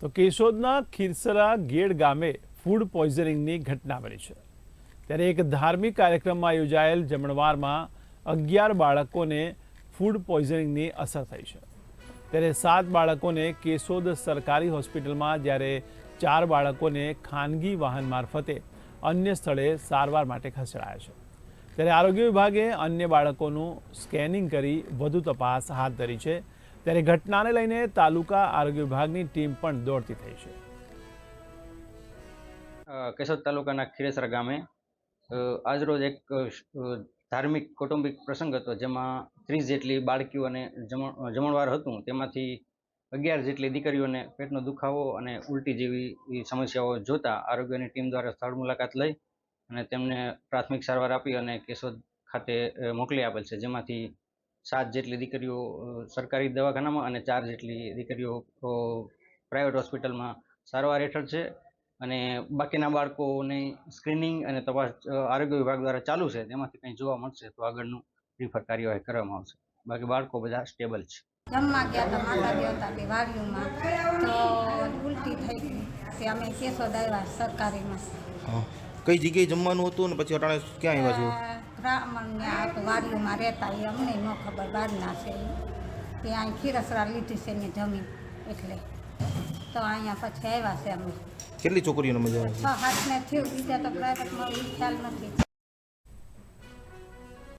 તો કેશોદના ખીરસરા ગેડ ગામે ફૂડ પોઈઝનિંગની ઘટના બની છે. ત્યારે એક ધાર્મિક કાર્યક્રમમાં યોજાયેલ જમણવારમાં અગિયાર બાળકોને ફૂડ પોઈઝનિંગની અસર થઈ છે. ત્યારે સાત બાળકોને કેશોદ સરકારી હોસ્પિટલમાં જ્યારે ચાર બાળકોને ખાનગી વાહન મારફતે અન્ય સ્થળે સારવાર માટે ખસેડાયા છે. ત્યારે આરોગ્ય વિભાગે અન્ય બાળકોનું સ્કેનિંગ કરી વધુ તપાસ હાથ ધરી છે. ત્યારે ઘટનાને લઈને તાલુકા આરોગ્ય વિભાગની ટીમ પણ દોડતી થઈ છે. કેશોદ તાલુકાના ખીરેસરા ગામે આજરોજ એક ધાર્મિક કૌટુંબિક પ્રસંગ હતો જેમાં ત્રીસ જેટલી બાળકીઓ અને જમણવાર હતું. તેમાંથી અગિયાર જેટલી દીકરીઓને પેટનો દુખાવો અને ઉલટી જેવી સમસ્યાઓ જોતા આરોગ્યની ટીમ દ્વારા સ્થળ મુલાકાત લઈ અને તેમને પ્રાથમિક સારવાર આપી અને કેશોદ ખાતે મોકલી આપેલ છે. જેમાંથી સાત જેટલી દીકરીઓ સરકારી દવાખાનામાં અને ચાર જેટલી દીકરીઓ પ્રાઇવેટ હોસ્પિટલમાં સારવાર હેઠળ છે. અને બાકીના બાળકોની સ્ક્રીનિંગ અને તપાસ આરોગ્ય વિભાગ દ્વારા ચાલુ છે. તેમાંથી કંઈ જોવા મળશે તો આગળનું રિફર કાર્યવાહી કરવામાં આવશે. બાકી બાળકો બધા સ્ટેબલ છે. જમવા ગયા હતા માતા દેવતાની વાડીઓમાં તો ઉલટી થઈ ગઈ તે અમે કેસો દાવ્યા સરકારીમાં. કઈ જગ્યાએ જમવાનું હતું ને પછી અટાણે ક્યાં આવ્યા છો? બ્રાહ્મણને આ તો વાડીઓમાં રહેતા એ અમને ન ખબર બહારના છે ત્યાં ખીરસરા લીધી છે ને જમીન એટલે તો અહીંયા પછી આવ્યા છે અમે. કેટલી છોકરીઓને મજા આવે છ? હાથને થયું બીજા તો પ્રાઇવેટમાં ખ્યાલ નથી.